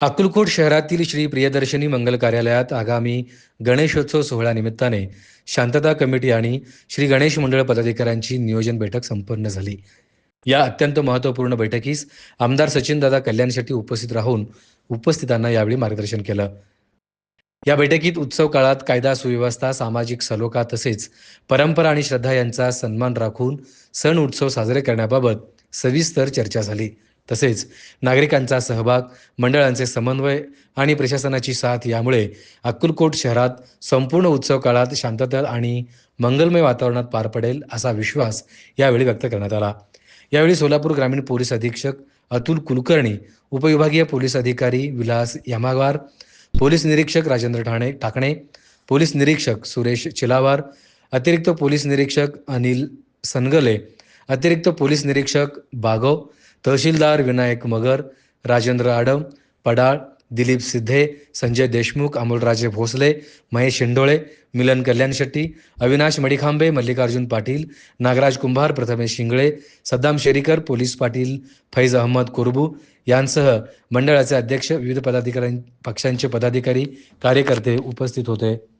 अक्कलकोट शहरातील श्री प्रियदर्शनी मंगल कार्यालयात आगामी गणेशोत्सव सोहळ्यानिमित्ताने शांतता कमिटी आणि श्री गणेश मंडळ पदाधिकाऱ्यांची नियोजन बैठक संपन्न झाली. या अत्यंत महत्त्वपूर्ण बैठकीस आमदार सचिनदादा कल्याण शेट्टी उपस्थित राहून उपस्थितांना यावेळी मार्गदर्शन केलं. या बैठकीत उत्सव काळात कायदा सुव्यवस्था सामाजिक सलोखा तसेच परंपरा आणि श्रद्धा यांचा सन्मान राखून सण उत्सव साजरे करण्याबाबत सविस्तर चर्चा झाली. तसेच नागरिकांचा सहभाग मंडळांचे समन्वय आणि प्रशासनाची साथ यामुळे अक्कलकोट शहरात संपूर्ण उत्सव काळात शांतता आणि मंगलमय वातावरणात पार पडेल असा विश्वास यावेळी व्यक्त करण्यात आला. यावेळी सोलापूर ग्रामीण पोलीस अधीक्षक अतुल कुलकर्णी उपविभागीय पोलीस अधिकारी विलास यमागार पोलीस निरीक्षक राजेंद्र ठाणे टाकणे पोलीस निरीक्षक सुरेश चिलावार अतिरिक्त पोलीस निरीक्षक अनिल सनगले अतिरिक्त पोलीस निरीक्षक बागव तहसीलदार विनायक मगर राजेंद्र आडम पडाळ दिलीप सिद्धे संजय देशमुख अमोलराजे भोसले महेश शिंडोळे मिलन कल्याण शेट्टी अविनाश मडिखांबे मल्लिकार्जुन पाटील नागराज कुंभार प्रथमेश शिंगळे सद्दाम शेरीकर पोलीस पाटील फैज अहमद कुरबू यांसह मंडळाचे अध्यक्ष विविध पदाधिकारी पक्षांचे पदाधिकारी कार्यकर्ते उपस्थित होते.